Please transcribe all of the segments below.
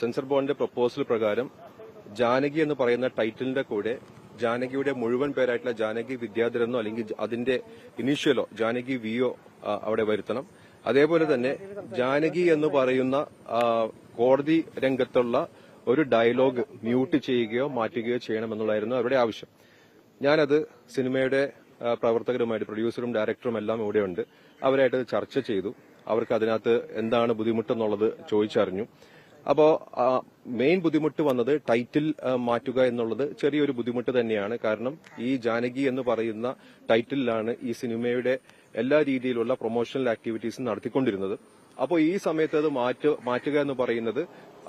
Sensor ബോർഡിന്റെ proposal പ്രകാരം ജാനകി എന്ന് പറയുന്ന ടൈറ്റിലിന്റെ കൂടെ ജാനകിയുടെ മുഴുവൻ പേരായിട്ടുള്ള ജാനകി വിദ്യാധരനോ അല്ലെങ്കിൽ അതിന്റെ ഇനീഷ്യലോ ജാനകി വിയോ അവിടെ വരുത്തണം. അതേപോലെ തന്നെ ജാനകി എന്ന് പറയുന്ന കോടതി രംഗത്തുള്ള ഒരു ഡയലോഗ് മ്യൂട്ട് ചെയ്യുകയോ മാറ്റുകയോ ചെയ്യണമെന്നുള്ളതായിരുന്നു അവരുടെ ആവശ്യം. ഞാനത് സിനിമയുടെ പ്രവർത്തകരുമായിട്ട് പ്രൊഡ്യൂസറും ഡയറക്ടറും എല്ലാം ഇവിടെയുണ്ട് അവരായിട്ട് ചർച്ച ചെയ്തു. അവർക്ക് അതിനകത്ത് എന്താണ് ബുദ്ധിമുട്ടെന്നുള്ളത് ചോദിച്ചറിഞ്ഞു. അപ്പോ മെയിൻ ബുദ്ധിമുട്ട് വന്നത് ടൈറ്റിൽ മാറ്റുക എന്നുള്ളത് ചെറിയൊരു ബുദ്ധിമുട്ട് തന്നെയാണ്. കാരണം ഈ ജാനകി എന്ന് പറയുന്ന ടൈറ്റിലാണ് ഈ സിനിമയുടെ എല്ലാ രീതിയിലുള്ള പ്രൊമോഷണൽ ആക്ടിവിറ്റീസും നടത്തിക്കൊണ്ടിരുന്നത്. അപ്പോൾ ഈ സമയത്ത് അത് മാറ്റ മാറ്റുക എന്ന് പറയുന്നത്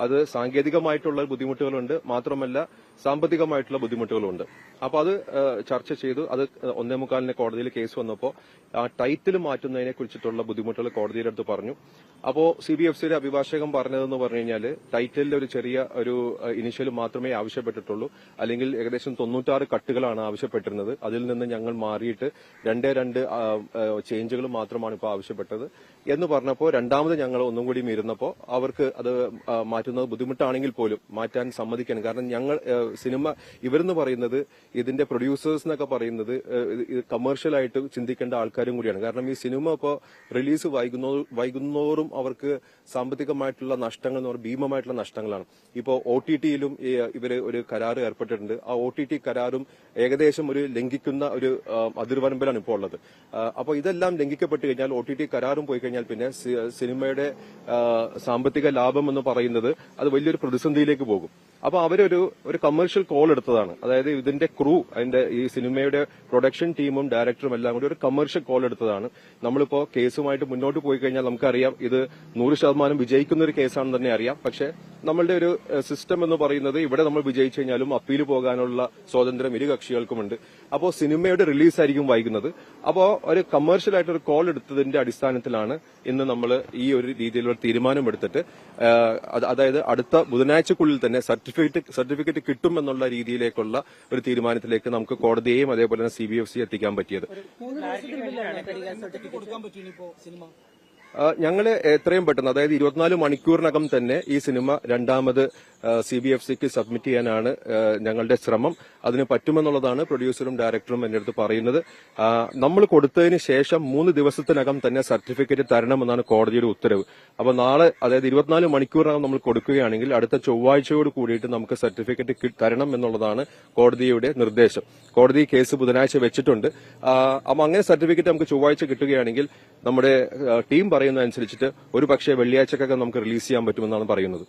അത് സാങ്കേതികമായിട്ടുള്ള ബുദ്ധിമുട്ടുകളുണ്ട്. മാത്രമല്ല സാമ്പത്തികമായിട്ടുള്ള ബുദ്ധിമുട്ടുകളുണ്ട്. അപ്പൊ അത് ചർച്ച ചെയ്തു. അത് ഒന്നേ മുക്കാലിന് കോടതിയിൽ കേസ് വന്നപ്പോൾ ആ ടൈറ്റിൽ മാറ്റുന്നതിനെ കുറിച്ചിട്ടുള്ള ബുദ്ധിമുട്ടുകൾ കോടതിയുടെ അടുത്ത് പറഞ്ഞു. അപ്പോ സി ബി എഫ് സിയുടെ അഭിഭാഷകൻ പറഞ്ഞതെന്ന് പറഞ്ഞു കഴിഞ്ഞാൽ ടൈറ്റിലിൽ ഒരു ചെറിയ ഒരു ഇനിഷ്യൽ മാത്രമേ ആവശ്യപ്പെട്ടിട്ടുള്ളൂ. അല്ലെങ്കിൽ ഏകദേശം തൊണ്ണൂറ്റാറ് കട്ടുകളാണ് ആവശ്യപ്പെട്ടിരുന്നത്. അതിൽ നിന്ന് ഞങ്ങൾ മാറിയിട്ട് രണ്ടേ രണ്ട് ചേഞ്ചുകൾ മാത്രമാണ് ഇപ്പോൾ ആവശ്യപ്പെട്ടത് എന്ന് പറഞ്ഞപ്പോൾ രണ്ടാമത് ഞങ്ങൾ ഒന്നും കൂടി ഇരുന്നപ്പോൾ അവർക്ക് അത് മാറ്റുന്നത് ബുദ്ധിമുട്ടാണെങ്കിൽ പോലും മാറ്റാൻ സമ്മതിക്കണം. കാരണം ഞങ്ങൾ സിനിമ ഇവരെന്ന് പറയുന്നത് ഇതിന്റെ പ്രൊഡ്യൂസേഴ്സ് എന്നൊക്കെ പറയുന്നത് കമേഴ്ഷ്യൽ ആയിട്ട് ചിന്തിക്കേണ്ട ആൾക്കാരും കൂടിയാണ്. കാരണം ഈ സിനിമ ഇപ്പോൾ റിലീസ് വൈകുന്നോ വൈകുന്നോറും അവർക്ക് സാമ്പത്തികമായിട്ടുള്ള നഷ്ടങ്ങൾ എന്ന് പറഞ്ഞാൽ ഭീമമായിട്ടുള്ള നഷ്ടങ്ങളാണ്. ഇപ്പോൾ ഒ ടി ടിയിലും ഇവർ ഒരു കരാർ ഏർപ്പെട്ടിട്ടുണ്ട്. ആ ഒ ടി ടി കരാറും ഏകദേശം ഒരു ലംഘിക്കുന്ന ഒരു അതിർവരമ്പലാണ് ഇപ്പോൾ ഉള്ളത്. അപ്പോൾ ഇതെല്ലാം ലംഘിക്കപ്പെട്ട് കഴിഞ്ഞാൽ ഒ ടി ടി കരാറും പോയി കഴിഞ്ഞാൽ പിന്നെ സിനിമയുടെ സാമ്പത്തിക ലാഭം എന്ന് പറയുന്നത് അത് വലിയൊരു പ്രതിസന്ധിയിലേക്ക് പോകും. അപ്പൊ അവരൊരു ഒരു കമേഴ്ഷ്യൽ കോൾ എടുത്തതാണ്. അതായത് ഇതിന്റെ ക്രൂ അതിന്റെ ഈ സിനിമയുടെ പ്രൊഡക്ഷൻ ടീമും ഡയറക്ടറും എല്ലാം കൂടി ഒരു കമേഴ്ഷ്യൽ കോൾ എടുത്തതാണ്. നമ്മളിപ്പോ കേസുമായിട്ട് മുന്നോട്ട് പോയി കഴിഞ്ഞാൽ നമുക്കറിയാം ഇത് നൂറ് ശതമാനം വിജയിക്കുന്ന ഒരു കേസാണെന്ന് തന്നെ അറിയാം. പക്ഷെ നമ്മളുടെ ഒരു സിസ്റ്റം എന്ന് പറയുന്നത് ഇവിടെ നമ്മൾ വിജയിച്ചു കഴിഞ്ഞാലും അപ്പീൽ പോകാനുള്ള സ്വാതന്ത്ര്യം ഇരു കക്ഷികൾക്കുമുണ്ട്. അപ്പോൾ സിനിമയുടെ റിലീസ് ആയിരിക്കും വൈകുന്നത്. അപ്പോൾ ഒരു കമേഴ്ഷ്യൽ ആയിട്ട് ഒരു കോൾ എടുത്തതിന്റെ അടിസ്ഥാനത്തിലാണ് ഇന്ന് നമ്മൾ ഈ ഒരു രീതിയിലുള്ള തീരുമാനം എടുത്തിട്ട് അതായത് അടുത്ത ബുധനാഴ്ചക്കുള്ളിൽ തന്നെ സർട്ടിഫിക്കറ്റ് സർട്ടിഫിക്കറ്റ് കിട്ടും എന്നുള്ള രീതിയിലേക്കുള്ള ഒരു തീരുമാനത്തിലേക്ക് നമുക്ക് കോടതിയെയും അതേപോലെ തന്നെ സി ബി എഫ് സി എത്തിക്കാൻ പറ്റിയത്. ഞങ്ങൾ എത്രയും പെട്ടെന്ന് അതായത് ഇരുപത്തിനാല് മണിക്കൂറിനകം തന്നെ ഈ സിനിമ രണ്ടാമത് സി ബി എഫ് സിക്ക് സബ്മിറ്റ് ചെയ്യാനാണ് ഞങ്ങളുടെ ശ്രമം. അതിന് പറ്റുമെന്നുള്ളതാണ് പ്രൊഡ്യൂസറും ഡയറക്ടറും എന്റെ അടുത്ത് പറയുന്നത്. നമ്മൾ കൊടുത്തതിന് ശേഷം മൂന്ന് ദിവസത്തിനകം തന്നെ സർട്ടിഫിക്കറ്റ് തരണമെന്നാണ് കോടതിയുടെ ഉത്തരവ്. അപ്പോൾ നാളെ അതായത് ഇരുപത്തിനാല് മണിക്കൂറിനകം നമ്മൾ കൊടുക്കുകയാണെങ്കിൽ അടുത്ത ചൊവ്വാഴ്ചയോട് കൂടിയിട്ട് നമുക്ക് സർട്ടിഫിക്കറ്റ് തരണം എന്നുള്ളതാണ് കോടതിയുടെ നിർദ്ദേശം. കോടതി കേസ് ബുധനാഴ്ച വെച്ചിട്ടുണ്ട്. അപ്പം അങ്ങനെ സർട്ടിഫിക്കറ്റ് നമുക്ക് ചൊവ്വാഴ്ച കിട്ടുകയാണെങ്കിൽ നമ്മുടെ ആ, ടീം പറയുന്നതനുസരിച്ചിട്ട് ഒരു പക്ഷേ വെള്ളിയാഴ്ചക്കൊക്കെ നമുക്ക് റിലീസ് ചെയ്യാൻ പറ്റുമെന്നാണ് പറയുന്നത്.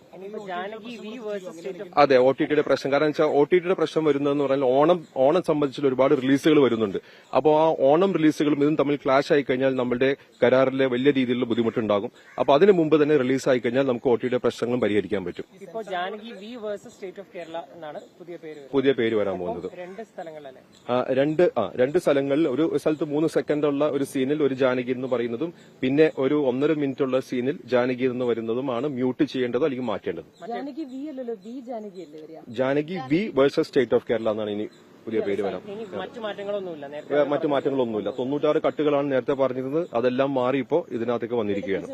അതെ ഒ ടി ടിയുടെ പ്രശ്നം. കാരണം വെച്ചാൽ ഒ ടി ടിയുടെ പ്രശ്നം വരുന്നതെന്ന് പറഞ്ഞാൽ ഓണം ഓണം സംബന്ധിച്ച് ഒരുപാട് റിലീസുകൾ വരുന്നുണ്ട്. അപ്പോൾ ആ ഓണം റിലീസുകളും ഇതും തമ്മിൽ ക്ലാഷ് ആയി കഴിഞ്ഞാൽ നമ്മുടെ കരാറിലെ വലിയ രീതിയിലുള്ള ബുദ്ധിമുട്ടുണ്ടാകും. അപ്പോൾ അതിന് മുമ്പ് തന്നെ റിലീസ് ആയി കഴിഞ്ഞാൽ നമുക്ക് ഒ ടി ടിയുടെ പ്രശ്നങ്ങളും പരിഹരിക്കാൻ പറ്റും. പുതിയ പേര് വരുന്നത്. പുതിയ പേര് വരാൻ പോകുന്നത്. രണ്ട് ആ രണ്ട് സ്ഥലങ്ങളിൽ ഒരു സ്ഥലത്ത് മൂന്ന് സെക്കൻഡുള്ള ഒരു സീനിൽ ഒരു ജാനകി എന്ന് പറയുന്നതും പിന്നെ ഒരു ഒന്നര മിനിറ്റ് ഉള്ള സീനിൽ ജാനകി എന്ന് വരുന്നതുമാണ് മ്യൂട്ട് ചെയ്യേണ്ടത് അല്ലെങ്കിൽ മാറ്റേണ്ടത്. Janaki V versus state of Kerala എന്നാണ് ഇനി പുതിയ പേര് വരാം. മറ്റു മാറ്റങ്ങളൊന്നുമില്ല. നേരത്തെ മറ്റു മാറ്റങ്ങളൊന്നുമില്ല. തൊണ്ണൂറ്റാറ് കട്ടുകളാണ് നേരത്തെ പറഞ്ഞിരുന്നത്. അതെല്ലാം മാറി ഇപ്പോ ഇതിനകത്തേക്ക് വന്നിരിക്കുകയാണ്.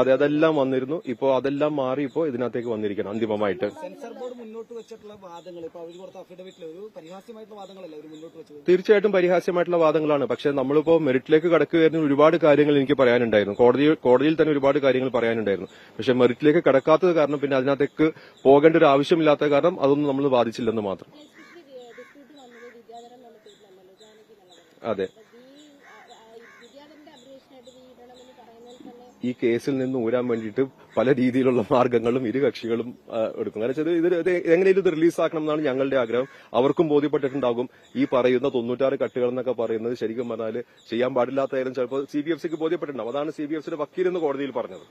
അതെ അതെല്ലാം വന്നിരുന്നു. ഇപ്പോ അതെല്ലാം മാറി ഇപ്പോ ഇതിനകത്തേക്ക് വന്നിരിക്കണം അന്തിമമായിട്ട്. സെൻസർ ബോർഡ് മുന്നോട്ട് വെച്ചിട്ടുള്ള വാദങ്ങൾ ഇപ്പൊ അവർ കൊടുത്ത അഫിഡവിറ്റിൽ ഒരു പരിഹാസ്യമായിട്ടുള്ള വാദങ്ങളല്ല അവർ മുന്നോട്ട് വെച്ചത്? തീർച്ചയായിട്ടും പരിഹാസ്യമായിട്ടുള്ള വാദങ്ങളാണ്. പക്ഷെ നമ്മളിപ്പോ മെറിറ്റിലേക്ക് കടക്കുകയായിരുന്നു ഒരുപാട് കാര്യങ്ങൾ എനിക്ക് പറയാനുണ്ടായിരുന്നു. കോടതി കോടതിയിൽ തന്നെ ഒരുപാട് കാര്യങ്ങൾ പറയാനുണ്ടായിരുന്നു. പക്ഷെ മെറിറ്റിലേക്ക് കടക്കാത്തത് കാരണം പിന്നെ അതിനകത്തേക്ക് പോകേണ്ട ഒരു ആവശ്യമില്ലാത്ത കാരണം അതൊന്നും നമ്മൾ ബാധിച്ചില്ലെന്ന് മാത്രം ഡിസ്പ്യൂട്ട് വന്നത് വിദ്യാധരൻ എന്നുള്ള പേരിലല്ലല്ലോ ജാനകി എന്നുള്ളത് അതെ. ഈ കേസിൽ നിന്ന് ഊരാൻ വേണ്ടിയിട്ട് പല രീതിയിലുള്ള മാർഗങ്ങളും ഇരു കക്ഷികളും എടുക്കും കാരണം വെച്ചാൽ ഇത് എങ്ങനെയും ഇത് റിലീസാക്കണം എന്നാണ് ഞങ്ങളുടെ ആഗ്രഹം. അവർക്കും ബോധ്യപ്പെട്ടിട്ടുണ്ടാകും ഈ പറയുന്ന തൊണ്ണൂറ്റാറ് കട്ടുകൾ എന്നൊക്കെ പറയുന്നത് ശരിക്കും പറഞ്ഞാൽ ചെയ്യാൻ പാടില്ലാത്ത കാര്യം ചിലപ്പോൾ സി ബി എഫ് സിക്ക് ബോധ്യപ്പെട്ടിട്ടുണ്ടാവും. അതാണ് സി ബി എഫ് സിയുടെ വക്കീലെന്ന് കോടതിയിൽ പറഞ്ഞത്.